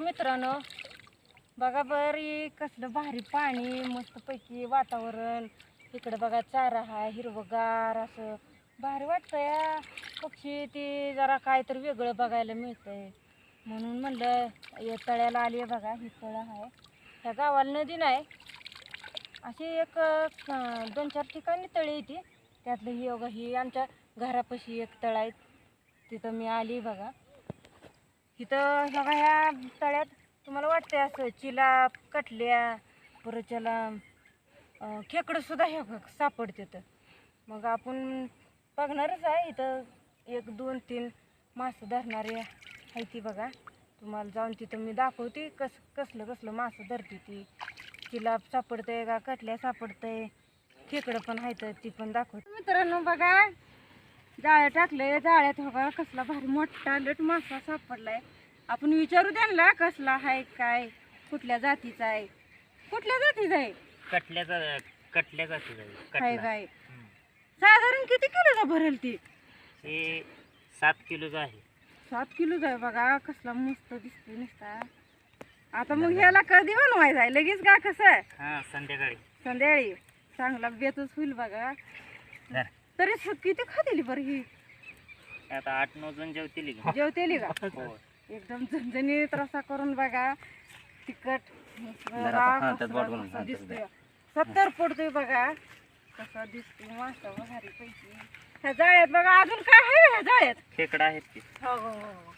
मित्रांनो बघा बरी कसलं भारी पाणी मस्तपैकी वातावरण. इकडं बघा चारा आहे हिरवगार असं भारी वाटतंय या पक्षी ते जरा काय तर वेगळं बघायला मिळतंय. म्हणून म्हणलं या तळ्याला आली आहे बघा ही तळं आहे ह्या गावाला नदी नाही. अशी एक दोन चार ठिकाणी तळी येते त्यातलं ही बघा ही आमच्या घरापाशी एक तळ आहे. तिथं मी आली बघा. इथं बघा ह्या तळ्यात तुम्हाला वाटते असं चिला कटल्या परत त्याला खेकडंसुद्धा हे सापडते तर. मग आपण बघणारच आहे इथं एक दोन तीन मासं धरणारे आहे ती बघा. तुम्हाला जाऊन तिथं मी दाखवते कस कसलं कसलं मासं धरते ती. चिला सापडतंय का कटल्या सापडतंय खेकडं पण आहेत ती पण दाखवते. मित्रांनो बघा जाळ्या टाकलंय जाळ्यात बघा कसला भारी मोठा लट मासा सापडलाय. आपण विचारू त्यांना कसला आहे काय कुठल्या जातीचा आहे? कुठल्या जातीचा आहे? कटल्याचा कटल्या जाती काय कटला. काय साधारण किती किलोचा भरेल ती? हे सात किलोचा आहे. सात किलोचा आहे बघा कसला मस्त दिसतोय नुसता. आता मग ह्याला कधी बनवायचा आहे? लगेच का कसं आहे? हा संध्याकाळी. संध्याकाळी. चांगला बेतच होईल बघा. धर. तरी स- किती खातेली बरं ही? आता आठ नऊ जण जेवतील की? जेवतेली का? हो. एकदम झणझणीत रसा करून बघा. तिखट दिसतोय. सत्तर पडतोय बघा. कसा दिसतोय मासा भारी पैकी. ह्या जाळ्यात बघा अजून काय आहे ह्या जाळ्यात? खेकडा आहेत की. हो हो हो.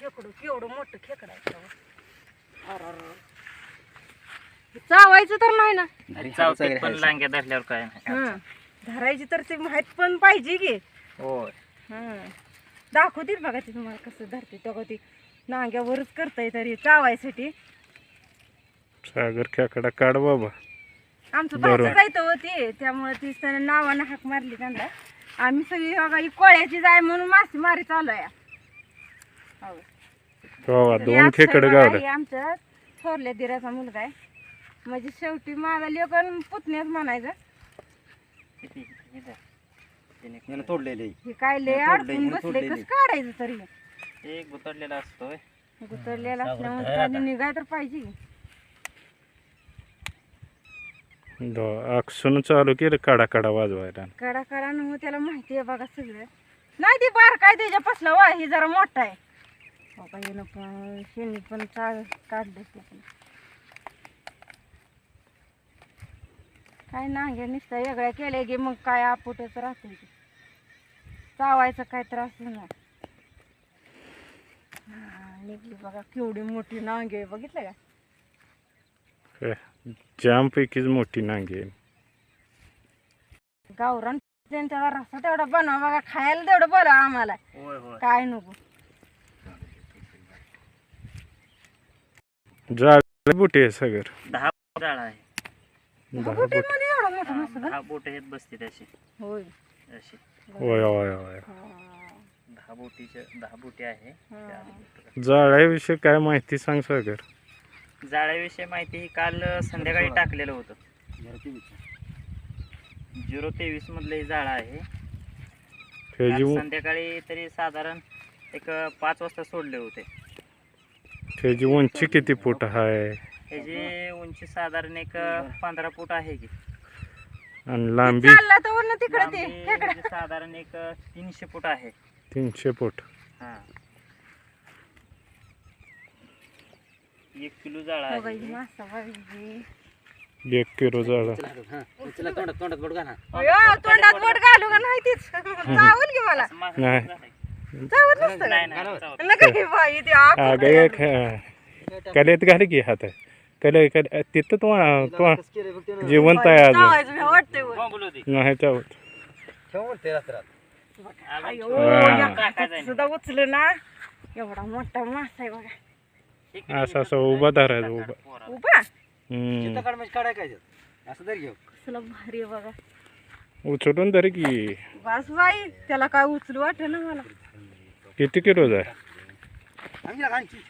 खेकडू केवढं मोठं खेकडं आहे. चावायचं तर नाही ना? चावटीत पण लांग्या धरल्यावर काय नाही. हं. धरायची तर ते माहीत पण पाहिजे की. होय. हं. दाखवतील बघा ते तुम्हाला कसं धरते तेव्हा ती. नांग्यावरच करताय तरी चावायसाठी. सागर खेकडा काढ बाबा. आमचं बरोबर. भाचं जायचं होते त्यामुळे ती त्याने नावानं हाक मारली त्यांना. आम्ही सगळी बघा ही कोळ्याची जाय म्हणून मासे मारी चालू आहे. हो. बाबा तर दोन यात खेकडे बघा, गावले. आमच्या थोरल्या दिराचा मुलगा आहे. म्हणजे शेवटी माझा लेकन पुतण्याच म्हणायचं. याला तोडलेले. हे काय लय तोडलंय, अडकून हे बसले तोडलेलं. कसं काढायचं तरी? एक गुतडलेला असतोय. गुतरलेला असल्यामुळे त्याने. निघाय तर पाहिजे. आकसून चालू केलं काढा काढा वाजवायला. कडा कडा न त्याला माहिती आहे बघा सगळं. नाही ती बार काय त्याच्या पसला वा ही जरा मोठा आहे. हो का हिनं पण शेणी पण चाळ काढलं ते पण. काय नांग्या नुसतं वेगळ्या केल्या की मग काय आपुटच राहते चावायचं काय त्रास नाही निघली बघा केवढी मोठी नांगी आहे. बघितलं का? जाम पैकीच मोठी नांगी गावरान त्यांचा रस्ता तेवढा बनवा बघा खायला तेवढं बरं आम्हाला. काय नको. जाळ बुटे आहे सगर दहा जाळा आहे. एवढं मोठं हा, बोट आहेत बसते त्याशी होय. अशी. होय होय होय. हा, दहा दहा बोटी आहे. हा. जाळ्याविषयी काय माहिती सांग सागर? जाळ्याविषयी माहिती ही काल संध्याकाळी टाकलेलं होतं. झिरो तेवीस मधलं हे जाळं आहे. त्याची काल संध्याकाळी तरी साधारण एक पाच वाजता सोडले होते. त्याची उंची किती फूट आहे ह्याची उंची साधारण एक पंधरा फूट आहे की. आणि लांबी चालला तर वरनं तिकडे ते. लांबी खेकडा म्हणजे साधारण एक तीनशे फूट आहे. तीनशे फूट. हा. एक किलो जाळा हो बाई, आहे मासा बाई. एक किलो जाळा. चला तोंडात तोंडात घाला. अयो, तोंडात बोट घालू. का नाही तीच? चावल की मला. असं मागं नाही. झालंय. चावत नसतं नाही? नाही चावत. नका हे बाई ते आग अगं एक कलेत घाल की हात कले कले तिथं तो तो जिवंत आहे अजून चावायचं मी वाटतंय वर. बोंबलू दे. नाही चावत ठेवून ते रात्रात. अजून अयो, छोटा या टाकायचा काकात आहे. सुद्धा उचलं ना. एवढा मोठा मासा आहे बघा. किती असं असं उभा धरायचं उभा. उभा? हम्म. म्हणजे कसलं भारी आहे बघा. उचलून तरी की. बस बाई त्याला काय उचलू वाटत ना मला. किती किलो आहे आम्ही आणखी